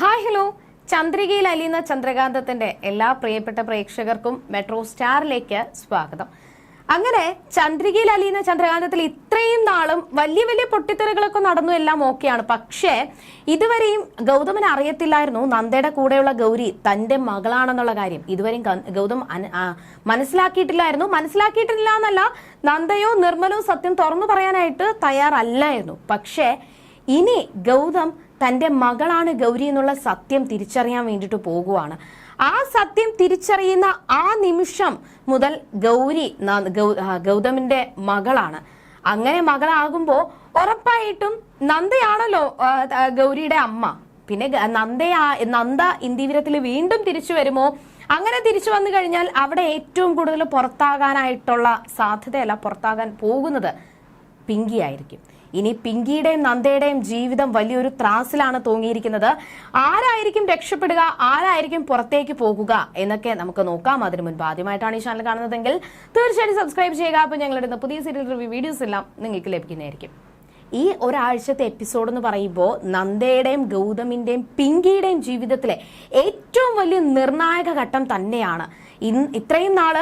Hi hello. ചന്ദ്രികയിൽ അലിയുന്ന ചന്ദ്രകാന്തത്തിന്റെ എല്ലാ പ്രിയപ്പെട്ട പ്രേക്ഷകർക്കും മെട്രോ സ്റ്റാറിലേക്ക് സ്വാഗതം. അങ്ങനെ ചന്ദ്രികയിൽ അലിയുന്ന ചന്ദ്രകാന്തത്തിൽ ഇത്രയും നാളും വലിയ വലിയ പൊട്ടിത്തെറികളൊക്കെ നടന്നു എല്ലാം ഓക്കെയാണ്. പക്ഷേ ഇതുവരെയും ഗൗതമൻ അറിയത്തില്ലായിരുന്നു നന്ദയുടെ കൂടെയുള്ള ഗൗരി തന്റെ മകളാണെന്നുള്ള കാര്യം. ഇതുവരെയും ഗൗതം മനസ്സിലാക്കിയിട്ടില്ലായിരുന്നു. മനസ്സിലാക്കിയിട്ടില്ല എന്നല്ല നന്ദയോ നിർമ്മലോ സത്യം തുറന്നു പറയാനായിട്ട് തയ്യാറല്ലായിരുന്നു. പക്ഷേ ഇനി ഗൗതം തന്റെ മകളാണ് ഗൗരി എന്നുള്ള സത്യം തിരിച്ചറിയാൻ വേണ്ടിയിട്ട് പോകുവാണ്. ആ സത്യം തിരിച്ചറിയുന്ന ആ നിമിഷം മുതൽ ഗൗരി ഗൗതമിന്റെ മകളാണ്. അങ്ങനെ മകളാകുമ്പോൾ ഉറപ്പായിട്ടും നന്ദയാണല്ലോ ഗൗരിയുടെ അമ്മ. പിന്നെ നന്ദയാ നന്ദ ഇന്ദീവിരത്തിൽ വീണ്ടും തിരിച്ചു വരുമോ? അങ്ങനെ തിരിച്ചു വന്നു കഴിഞ്ഞാൽ അവിടെ ഏറ്റവും കൂടുതൽ പുറത്താകാനായിട്ടുള്ള സാധ്യതയല്ല പുറത്താകാൻ പോകുന്നത്. പിങ്കി ആയിരിക്കും ഇനി പിങ്കിയുടെയും നന്ദയുടെയും ജീവിതം വലിയൊരു ത്രാസിലാണ് തൂങ്ങിയിരിക്കുന്നത്. ആരായിരിക്കും രക്ഷപ്പെടുക? ആരായിരിക്കും പുറത്തേക്ക് പോകുക? എന്നൊക്കെ നമുക്ക് നോക്കാം. അതിനു മുൻപ് ആദ്യമായിട്ടാണ് ഈ ചാനൽ കാണുന്നതെങ്കിൽ തീർച്ചയായിട്ടും സബ്സ്ക്രൈബ് ചെയ്യുക. അപ്പോൾ ഞങ്ങളുടെ പുതിയ സീരിയൽ റിവ്യൂ വീഡിയോസ് എല്ലാം നിങ്ങൾക്ക് ലഭിക്കുന്നതായിരിക്കും. ഈ ഒരാഴ്ചത്തെ എപ്പിസോഡ് എന്ന് പറയുമ്പോൾ നന്ദയുടെയും ഗൗതമിന്റെയും പിങ്കിയുടെയും ജീവിതത്തിലെ ഏറ്റവും വലിയ നിർണായക ഘട്ടം തന്നെയാണ്. ഇത്രയും നാൾ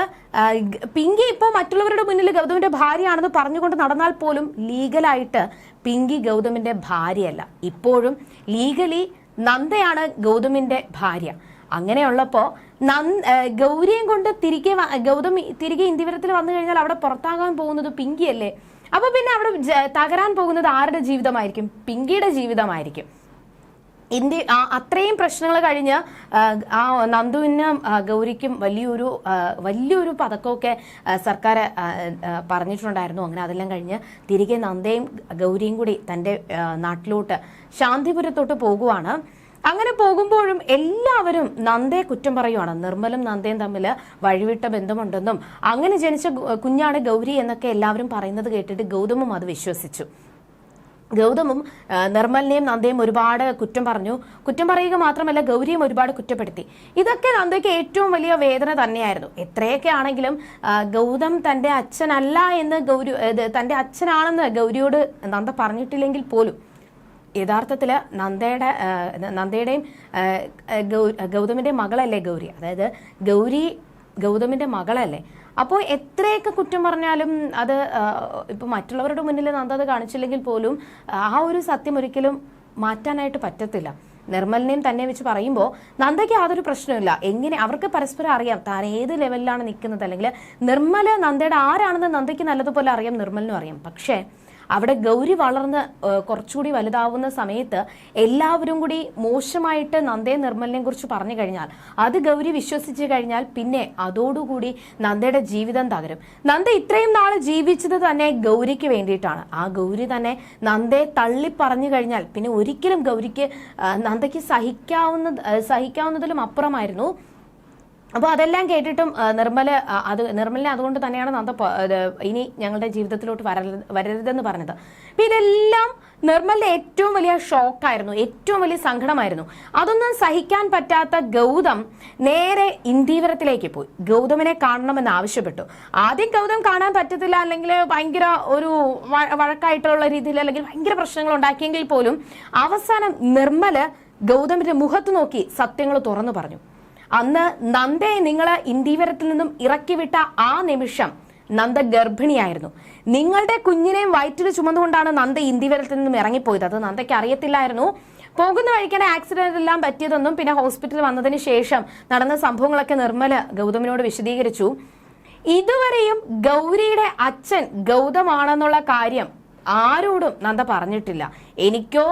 പിങ്കി ഇപ്പോൾ മറ്റുള്ളവരുടെ മുന്നിൽ ഗൗതമിന്റെ ഭാര്യയാണെന്ന് പറഞ്ഞുകൊണ്ട് നടന്നാൽ പോലും ലീഗലായിട്ട് പിങ്കി ഗൗതമിന്റെ ഭാര്യയല്ല. ഇപ്പോഴും ലീഗലി നന്ദയാണ് ഗൗതമിന്റെ ഭാര്യ. അങ്ങനെയുള്ളപ്പോൾ നന്ദ ഗൗരിയും കൊണ്ട് തിരികെ ഗൗതമി ഗൗതം തിരികെ ഇന്ത്യപുരത്തിൽ വന്നു കഴിഞ്ഞാൽ അവിടെ പുറത്താകാൻ പോകുന്നത് പിങ്കിയല്ലേ? അപ്പൊ പിന്നെ അവിടെ തകരാൻ പോകുന്നത് ആരുടെ ജീവിതമായിരിക്കും? പിങ്കിയുടെ ജീവിതമായിരിക്കും. ഇന്ത്യ അത്രയും പ്രശ്നങ്ങൾ കഴിഞ്ഞ് ആ, നന്ദുവിനും ഗൗരിക്കും വലിയൊരു വലിയൊരു പതക്കമൊക്കെ സർക്കാർ പറഞ്ഞിട്ടുണ്ടായിരുന്നു. അങ്ങനെ അതെല്ലാം കഴിഞ്ഞ് തിരികെ നന്ദയും ഗൗരിയും കൂടി തന്റെ നാട്ടിലോട്ട് ശാന്തിപുരത്തോട്ട് പോകുവാണ്. അങ്ങനെ പോകുമ്പോഴും എല്ലാവരും നന്ദയെ കുറ്റം പറയുവാണ്. നിർമ്മലും നന്ദയും തമ്മിൽ വഴിവിട്ട ബന്ധമുണ്ടെന്നും അങ്ങനെ ജനിച്ച കുഞ്ഞാണ് ഗൗരി എന്നൊക്കെ എല്ലാവരും പറയുന്നത് കേട്ടിട്ട് ഗൗതമും അത് വിശ്വസിച്ചു. ഗൗതമും നിർമ്മലിനെയും നന്ദയും ഒരുപാട് കുറ്റം പറഞ്ഞു. കുറ്റം പറയുക മാത്രമല്ല ഗൗരിയും ഒരുപാട് കുറ്റപ്പെടുത്തി. ഇതൊക്കെ നന്ദയ്ക്ക് ഏറ്റവും വലിയ വേദന തന്നെയായിരുന്നു. എത്രയൊക്കെ ആണെങ്കിലും ഗൗതം തന്റെ അച്ഛനല്ല എന്ന് ഗൗരി തന്റെ അച്ഛനാണെന്ന് ഗൗരിയോട് നന്ദ പറഞ്ഞിട്ടില്ലെങ്കിൽ പോലും യഥാർത്ഥത്തിൽ നന്ദയുടെ നന്ദയുടെയും ഗൗതമിന്റെ മകളല്ലേ ഗൗരി? അതായത് ഗൗരി ഗൗതമിന്റെ മകളല്ലേ? അപ്പോൾ എത്രയൊക്കെ കുറ്റം പറഞ്ഞാലും അത് ഇപ്പോൾ ഇപ്പൊ മറ്റുള്ളവരുടെ മുന്നിൽ നന്ദ അത് കാണിച്ചില്ലെങ്കിൽ പോലും ആ ഒരു സത്യം ഒരിക്കലും മാറ്റാനായിട്ട് പറ്റത്തില്ല. നിർമ്മലിനെയും തന്നെ വെച്ച് പറയുമ്പോൾ നന്ദയ്ക്ക് യാതൊരു പ്രശ്നമില്ല എങ്ങനെ അവർക്ക് പരസ്പരം അറിയാം. താൻ ഏത് ലെവലിലാണ് നിൽക്കുന്നത്? അല്ലെങ്കിൽ നിർമ്മൽ നന്ദയുടെ ആരാണെന്ന് നന്ദയ്ക്ക് നല്ലതുപോലെ അറിയാം നിർമ്മലിനും അറിയാം. പക്ഷേ അവിടെ ഗൗരി വളർന്ന് കുറച്ചുകൂടി വലുതാവുന്ന സമയത്ത് എല്ലാവരും കൂടി മോശമായിട്ട് നന്ദയെ നിർമ്മലിനെ കുറിച്ച് പറഞ്ഞു കഴിഞ്ഞാൽ അത് ഗൗരി വിശ്വസിച്ച് കഴിഞ്ഞാൽ പിന്നെ അതോടുകൂടി നന്ദയുടെ ജീവിതം തകരും. നന്ദ ഇത്രയും നാൾ ജീവിച്ചത് തന്നെ ഗൗരിക്ക് വേണ്ടിയിട്ടാണ്. ആ ഗൗരി തന്നെ നന്ദയെ തള്ളി പറഞ്ഞു കഴിഞ്ഞാൽ പിന്നെ ഒരിക്കലും ഗൗരിക്ക് നന്ദയ്ക്ക് സഹിക്കാവുന്ന സഹിക്കാവുന്നതിലും അപ്പുറമായിരുന്നു. അപ്പോൾ അതെല്ലാം കേട്ടിട്ടും നിർമ്മല അത് നിർമ്മലിനെ അതുകൊണ്ട് തന്നെയാണ് നന്ദ ഇനി ഞങ്ങളുടെ ജീവിതത്തിലോട്ട് വരരുത് വരരുതെന്ന് പറഞ്ഞത്. അപ്പം ഇതെല്ലാം നിർമ്മലിന്റെ ഏറ്റവും വലിയ ഷോക്കായിരുന്നു ഏറ്റവും വലിയ സങ്കടമായിരുന്നു. അതൊന്നും സഹിക്കാൻ പറ്റാത്ത ഗൗതം നേരെ ഇന്ദീവരത്തിലേക്ക് പോയി. ഗൗതമിനെ കാണണമെന്ന് ആവശ്യപ്പെട്ടു. ആദ്യം ഗൗതം കാണാൻ പറ്റത്തില്ല അല്ലെങ്കിൽ ഭയങ്കര ഒരു വഴക്കായിട്ടുള്ള രീതിയിൽ അല്ലെങ്കിൽ ഭയങ്കര പ്രശ്നങ്ങൾ ഉണ്ടാക്കിയെങ്കിൽ പോലും അവസാനം നിർമ്മൽ ഗൗതമിന്റെ മുഖത്ത് നോക്കി സത്യങ്ങൾ തുറന്നു പറഞ്ഞു. അന്ന് നന്ദയെ നിങ്ങൾ ഇന്ദീവരത്തിൽ നിന്നും ഇറക്കിവിട്ട ആ നിമിഷം നന്ദ ഗർഭിണിയായിരുന്നു. നിങ്ങളുടെ കുഞ്ഞിനെയും വയറ്റിൽ ചുമന്നുകൊണ്ടാണ് നന്ദ ഇന്ദീവരത്തിൽ നിന്നും ഇറങ്ങിപ്പോയത്. അത് നന്ദയ്ക്ക് അറിയത്തില്ലായിരുന്നു. പോകുന്ന വഴിക്കാണ് ആക്സിഡന്റ് എല്ലാം പറ്റിയതെന്നും പിന്നെ ഹോസ്പിറ്റലിൽ വന്നതിന് ശേഷം നടന്ന സംഭവങ്ങളൊക്കെ നിർമ്മല ഗൗതമിനോട് വിശദീകരിച്ചു. ഇതുവരെയും ഗൗരിയുടെ അച്ഛൻ ഗൗതമാണെന്നുള്ള കാര്യം ആരോടും നന്ദ പറഞ്ഞിട്ടില്ല. എനിക്കോ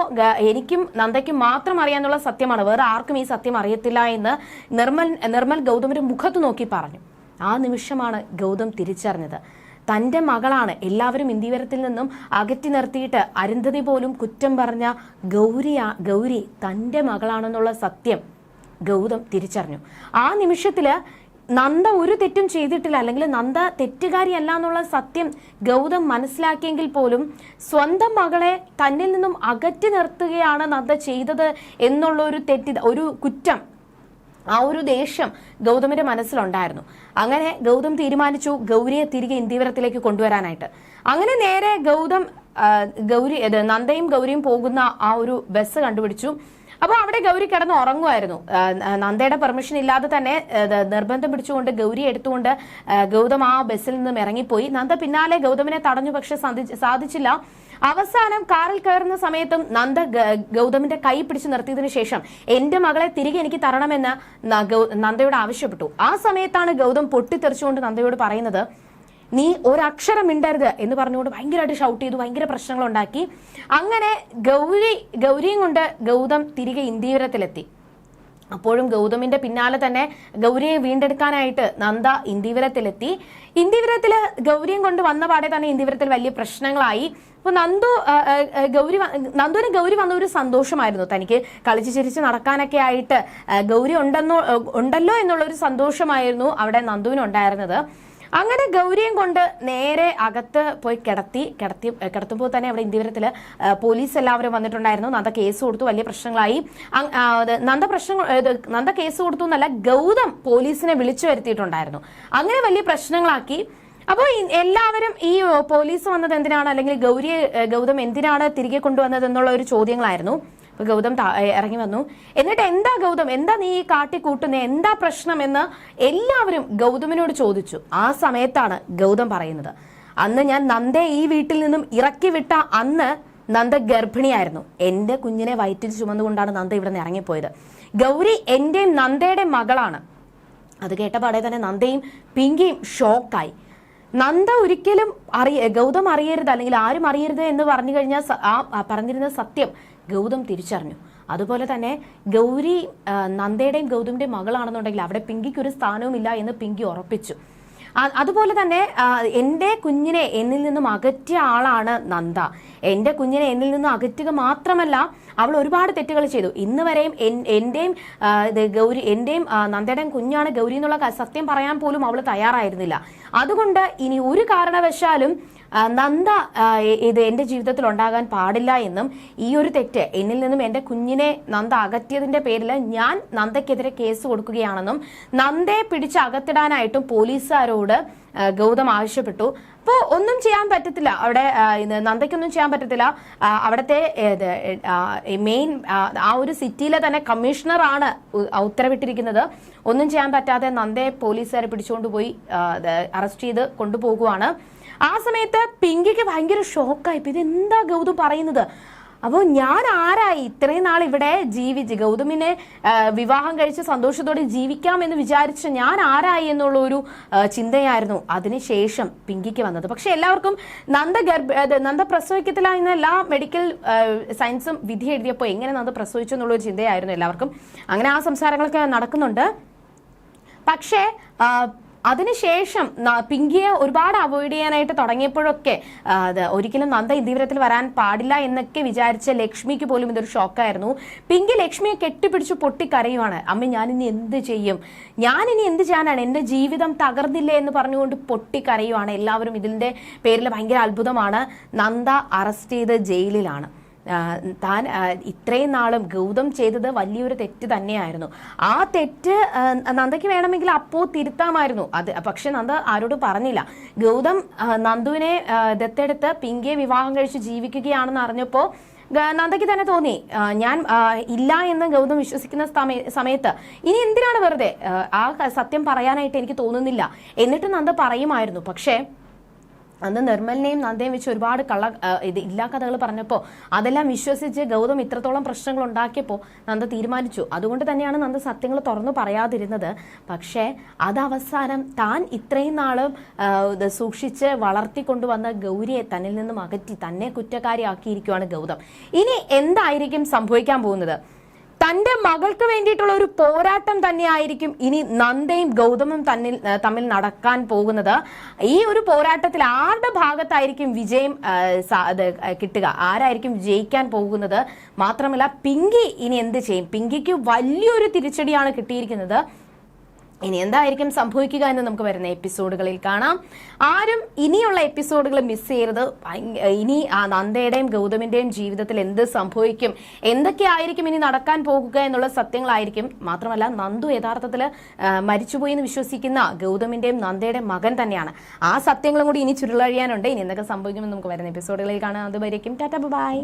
എനിക്കും നന്ദയ്ക്കും മാത്രം അറിയാനുള്ള സത്യമാണ്. വേറെ ആർക്കും ഈ സത്യം അറിയത്തില്ല എന്ന് നിർമ്മൽ നിർമ്മൽ ഗൗതമിന്റെ മുഖത്ത് നോക്കി പറഞ്ഞു. ആ നിമിഷമാണ് ഗൗതം തിരിച്ചറിഞ്ഞത്. തന്റെ മകളാണ് എല്ലാവരും ഇന്ദീവരത്തിൽ നിന്നും അകറ്റി നിർത്തിയിട്ട് അരുന്ധതി പോലും കുറ്റം പറഞ്ഞ ഗൗരിയാ ഗൗരി തന്റെ മകളാണെന്നുള്ള സത്യം ഗൗതം തിരിച്ചറിഞ്ഞു. ആ നിമിഷത്തിൽ നന്ദ ഒരു തെറ്റും ചെയ്തിട്ടില്ല. അല്ലെങ്കിൽ നന്ദ തെറ്റുകാരിയല്ല എന്നുള്ള സത്യം ഗൗതം മനസ്സിലാക്കിയെങ്കിൽ പോലും സ്വന്തം മകളെ തന്നിൽ നിന്നും അകറ്റി നിർത്തുകയാണ് നന്ദ ചെയ്തത് എന്നുള്ള ഒരു തെറ്റി ഒരു കുറ്റം ആ ഒരു ദേഷ്യം ഗൗതമിന്റെ മനസ്സിലുണ്ടായിരുന്നു. അങ്ങനെ ഗൗതം തീരുമാനിച്ചു ഗൗരിയെ തിരികെ ഇന്ത്യവരത്തിലേക്ക് കൊണ്ടുവരാനായിട്ട്. അങ്ങനെ നേരെ ഗൗതം ഗൗരി നന്ദയും ഗൗരിയും പോകുന്ന ആ ഒരു ബസ് കണ്ടുപിടിച്ചു. അപ്പോൾ അവിടെ ഗൗരി കിടന്ന് ഉറങ്ങുമായിരുന്നു നന്ദയുടെ പെർമിഷൻ ഇല്ലാതെ തന്നെ നിർബന്ധം പിടിച്ചുകൊണ്ട് ഗൗരി എടുത്തുകൊണ്ട് ഗൗതം ആ ബസ്സിൽ നിന്നും ഇറങ്ങിപ്പോയി. നന്ദ പിന്നാലെ ഗൗതമിനെ തടഞ്ഞു പക്ഷെ സാധിച്ചില്ല. അവസാനം കാറിൽ കയറുന്ന സമയത്തും നന്ദ ഗൗതമിന്റെ കൈ പിടിച്ചു നിർത്തിയതിനു ശേഷം എന്റെ മകളെ തിരികെ എനിക്ക് തരണമെന്ന് നന്ദയോട് ആവശ്യപ്പെട്ടു. ആ സമയത്താണ് ഗൗതം പൊട്ടിത്തെറിച്ചുകൊണ്ട് നന്ദയോട് പറയുന്നത് നീ ഒരക്ഷരം മിണ്ടരുത് എന്ന് പറഞ്ഞുകൊണ്ട് ഭയങ്കരമായിട്ട് ഷൗട്ട് ചെയ്തു ഭയങ്കര പ്രശ്നങ്ങൾ ഉണ്ടാക്കി അങ്ങനെ ഗൗരി ഗൗരിയും കൊണ്ട് ഗൗതം തിരികെ ഇന്ദീവരത്തിലെത്തി അപ്പോഴും ഗൗതമിന്റെ പിന്നാലെ തന്നെ ഗൗരിയെ വീണ്ടെടുക്കാനായിട്ട് നന്ദ ഇന്ദിവരത്തിലെത്തി ഇന്ദീവരത്തിൽ ഗൗരിയും കൊണ്ട് വന്ന പാടെ തന്നെ ഇന്ദിവരത്തിൽ വലിയ പ്രശ്നങ്ങളായി. അപ്പൊ നന്ദു ഗൗരി നന്ദുവിന് ഗൗരി വന്ന ഒരു സന്തോഷമായിരുന്നു. തനിക്ക് കളിച്ച് ചിരിച്ച് നടക്കാനൊക്കെ ആയിട്ട് ഗൗരി ഉണ്ടെന്നോ ഉണ്ടല്ലോ എന്നുള്ള ഒരു സന്തോഷമായിരുന്നു അവിടെ നന്ദുവിനുണ്ടായിരുന്നത്. അങ്ങനെ ഗൗരിയും കൊണ്ട് നേരെ അകത്ത് പോയി കിടത്തി കിടത്തി കിടത്തുമ്പോൾ തന്നെ അവിടെ ഇന്ത്യവരത്തിൽ പോലീസ് എല്ലാവരും വന്നിട്ടുണ്ടായിരുന്നു. നന്ദ കേസ് കൊടുത്തു വലിയ പ്രശ്നങ്ങളായി. നന്ദ പ്രശ്നങ്ങൾ നന്ദ കേസ് കൊടുത്തു എന്നല്ല ഗൗതം പോലീസിനെ വിളിച്ചു വരുത്തിയിട്ടുണ്ടായിരുന്നു. അങ്ങനെ വലിയ പ്രശ്നങ്ങളാക്കി. അപ്പോൾ എല്ലാവരും ഈ പോലീസ് വന്നത് എന്തിനാണ്? അല്ലെങ്കിൽ ഗൗരിയെ ഗൗതം എന്തിനാണ് തിരികെ കൊണ്ടുവന്നത് എന്നുള്ള ഒരു ചോദ്യങ്ങളായിരുന്നു. അപ്പൊ ഗൗതം ഇറങ്ങി വന്നു. എന്നിട്ട് എന്താ ഗൗതം? എന്താ നീ ഈ കാട്ടി കൂട്ടുന്നത് എന്താ പ്രശ്നം എന്ന് എല്ലാവരും ഗൗതമിനോട് ചോദിച്ചു. ആ സമയത്താണ് ഗൗതം പറയുന്നത്. അന്ന് ഞാൻ നന്ദയെ ഈ വീട്ടിൽ നിന്നും ഇറക്കി വിട്ട അന്ന് നന്ദ ഗർഭിണിയായിരുന്നു. എന്റെ കുഞ്ഞിനെ വയറ്റിൽ ചുമന്നുകൊണ്ടാണ് നന്ദ ഇവിടെ നിന്ന് ഇറങ്ങിപ്പോയത്. ഗൗരി എന്റെയും നന്ദയുടെ മകളാണ്. അത് കേട്ട പാടെ തന്നെ നന്ദയും പിങ്കിയും ഷോക്കായി. നന്ദ ഒരിക്കലും അറിയ ഗൗതം അറിയരുത് അല്ലെങ്കിൽ ആരും അറിയരുത് എന്ന് പറഞ്ഞു കഴിഞ്ഞാൽ ആ പറഞ്ഞിരുന്ന സത്യം ഗൗതം തിരിച്ചറിഞ്ഞു. അതുപോലെ തന്നെ ഗൗരി നന്ദയുടെയും ഗൗതമിന്റെയും മകളാണെന്നുണ്ടെങ്കിൽ അവിടെ പിങ്കിക്ക് ഒരു സ്ഥാനവുമില്ല എന്ന് പിങ്കി ഉറപ്പിച്ചു. അതുപോലെ തന്നെ എന്റെ കുഞ്ഞിനെ എന്നിൽ നിന്നും അകറ്റിയ ആളാണ് നന്ദ. എന്റെ കുഞ്ഞിനെ എന്നിൽ നിന്നും അകറ്റുക മാത്രമല്ല അവൾ ഒരുപാട് തെറ്റുകൾ ചെയ്തു. ഇന്ന് വരെയും എൻ- എന്റെയും ഗൗരി എന്റെയും നന്ദയുടെയും കുഞ്ഞാണ് ഗൗരി എന്നുള്ള സത്യം പറയാൻ പോലും അവൾ തയ്യാറായിരുന്നില്ല. അതുകൊണ്ട് ഇനി ഒരു കാരണവശാലും നന്ദ ഇത് എന്റെ ജീവിതത്തിൽ ഉണ്ടാകാൻ പാടില്ല എന്നും ഈ ഒരു തെറ്റ് എന്നിൽ നിന്നും എന്റെ കുഞ്ഞിനെ നന്ദ അകറ്റിയതിന്റെ പേരിൽ ഞാൻ നന്ദയ്ക്കെതിരെ കേസ് കൊടുക്കുകയാണെന്നും നന്ദയെ പിടിച്ച് അകത്തിടാനായിട്ടും പോലീസുകാരോട് ഗൗതം ആവശ്യപ്പെട്ടു. അപ്പോൾ ഒന്നും ചെയ്യാൻ പറ്റത്തില്ല. അവിടെ നന്ദയ്ക്കൊന്നും ചെയ്യാൻ പറ്റത്തില്ല. അവിടുത്തെ മെയിൻ ആ, ഒരു സിറ്റിയിലെ തന്നെ കമ്മീഷണറാണ് ഉത്തരവിട്ടിരിക്കുന്നത്. ഒന്നും ചെയ്യാൻ പറ്റാതെ നന്ദയെ പോലീസുകാരെ പിടിച്ചുകൊണ്ട് പോയി അറസ്റ്റ് ചെയ്ത് കൊണ്ടുപോകുവാണ്. ആ സമയത്ത് പിങ്കിക്ക് ഭയങ്കര ഷോക്കായി ഇത് എന്താ ഗൗതം പറയുന്നത്? അപ്പോൾ ഞാൻ ആരായി? ഇത്രയും നാൾ ഇവിടെ ജീവിച്ച് ഗൗതമിനെ വിവാഹം കഴിച്ച് സന്തോഷത്തോടെ ജീവിക്കാം എന്ന് വിചാരിച്ച ഞാൻ ആരായി എന്നുള്ള ഒരു ചിന്തയായിരുന്നു അതിനുശേഷം പിങ്കിക്ക് വന്നത്. പക്ഷെ എല്ലാവർക്കും നന്ദ ഗർഭ നന്ദ പ്രസവിക്കത്തില്ല എന്ന എല്ലാ മെഡിക്കൽ സയൻസും വിധി എഴുതിയപ്പോൾ എങ്ങനെ നന്ദ പ്രസവിച്ചു എന്നുള്ളൊരു ചിന്തയായിരുന്നു എല്ലാവർക്കും. അങ്ങനെ ആ സംസാരങ്ങളൊക്കെ നടക്കുന്നുണ്ട്. പക്ഷേ അതിനുശേഷം പിങ്കിയെ ഒരുപാട് അവോയ്ഡ് ചെയ്യാനായിട്ട് തുടങ്ങിയപ്പോഴൊക്കെ ഒരിക്കലും നന്ദ ഇന്ദീവരത്തിൽ വരാൻ പാടില്ല എന്നൊക്കെ വിചാരിച്ച ലക്ഷ്മിക്ക് പോലും ഇതൊരു ഷോക്കായിരുന്നു. പിങ്കി ലക്ഷ്മിയെ കെട്ടിപ്പിടിച്ച് പൊട്ടിക്കരയുവാണ്. അമ്മ ഞാനിനി എന്ത് ചെയ്യും? ഞാനിനി എന്ത് ചെയ്യാനാണ്? എന്റെ ജീവിതം തകർന്നില്ലേ? എന്ന് പറഞ്ഞുകൊണ്ട് പൊട്ടിക്കരയുവാണ്. എല്ലാവരും ഇതിന്റെ പേരിൽ ഭയങ്കര അത്ഭുതമാണ്. നന്ദ അറസ്റ്റ് ചെയ്ത് ജയിലിലാണ്. താൻ ഇത്രയും നാളും ഗൗതം ചെയ്തത് വലിയൊരു തെറ്റ് തന്നെയായിരുന്നു. ആ തെറ്റ് നന്ദയ്ക്ക് വേണമെങ്കിൽ അപ്പോ തിരുത്താമായിരുന്നു. അത് പക്ഷെ നന്ദ ആരോടും പറഞ്ഞില്ല. ഗൗതം നന്ദുവിനെ ദത്തെടുത്ത് പിങ്കിയെ വിവാഹം കഴിച്ച് ജീവിക്കുകയാണെന്ന് അറിഞ്ഞപ്പോൾ നന്ദയ്ക്ക് തന്നെ തോന്നി ഞാൻ ഇല്ല എന്ന് ഗൗതം വിശ്വസിക്കുന്ന സമയത്ത്. ഇനി എന്തിനാണ് വെറുതെ ആ സത്യം പറയാനായിട്ട് എനിക്ക് തോന്നുന്നില്ല. എന്നിട്ട് നന്ദ പറയുമായിരുന്നു. പക്ഷേ അന്ന് നിർമ്മലിനെയും നന്ദയും വെച്ച് ഒരുപാട് കള്ള ഇത് ഇല്ലാ കഥകൾ പറഞ്ഞപ്പോൾ അതെല്ലാം വിശ്വസിച്ച് ഗൗതം ഇത്രത്തോളം പ്രശ്നങ്ങൾ ഉണ്ടാക്കിയപ്പോൾ നന്ദ തീരുമാനിച്ചു. അതുകൊണ്ട് തന്നെയാണ് നന്ദ സത്യങ്ങൾ തുറന്നു പറയാതിരുന്നത്. പക്ഷേ അത് അവസാനം താൻ ഇത്രയും നാളും സൂക്ഷിച്ച് വളർത്തിക്കൊണ്ടുവന്ന ഗൗരിയെ തന്നിൽ നിന്നും അകറ്റി തന്നെ കുറ്റക്കാരിയാക്കിയിരിക്കുകയാണ് ഗൗതം. ഇനി എന്തായിരിക്കും സംഭവിക്കാൻ പോകുന്നത്? തന്റെ മകൾക്ക് വേണ്ടിയിട്ടുള്ള ഒരു പോരാട്ടം തന്നെയായിരിക്കും ഇനി നന്ദയും ഗൗതമും തന്നിൽ തമ്മിൽ നടക്കാൻ പോകുന്നത്. ഈ ഒരു പോരാട്ടത്തിൽ ആരുടെ ഭാഗത്തായിരിക്കും വിജയം കിട്ടുക? ആരായിരിക്കും ജയിക്കാൻ പോകുന്നത്? മാത്രമല്ല പിങ്കി ഇനി എന്ത് ചെയ്യും? പിങ്കിക്ക് വലിയൊരു തിരിച്ചടിയാണ് കിട്ടിയിരിക്കുന്നത്. ഇനി എന്തായിരിക്കും സംഭവിക്കുക എന്ന് നമുക്ക് വരുന്ന എപ്പിസോഡുകളിൽ കാണാം. ആരും ഇനിയുള്ള എപ്പിസോഡുകൾ മിസ് ചെയ്യരുത്. ഇനി ആ നന്ദയുടെയും ഗൗതമിന്റെയും ജീവിതത്തിൽ എന്ത് സംഭവിക്കും എന്തൊക്കെ ആയിരിക്കും ഇനി നടക്കാൻ പോകുക എന്നുള്ള സത്യങ്ങളായിരിക്കും. മാത്രമല്ല നന്ദു യഥാർത്ഥത്തിൽ മരിച്ചുപോയി എന്ന് വിശ്വസിക്കുന്ന ഗൗതമിന്റെയും നന്ദയുടെയും മകൻ തന്നെയാണ്. ആ സത്യങ്ങളും കൂടി ഇനി ചുരുളഴിയാനുണ്ട്. ഇനി എന്തൊക്കെ സംഭവിക്കുമെന്ന് നമുക്ക് വരുന്ന എപ്പിസോഡുകളിൽ കാണാം. അതുവരേക്കും ടാറ്റ ബൈ.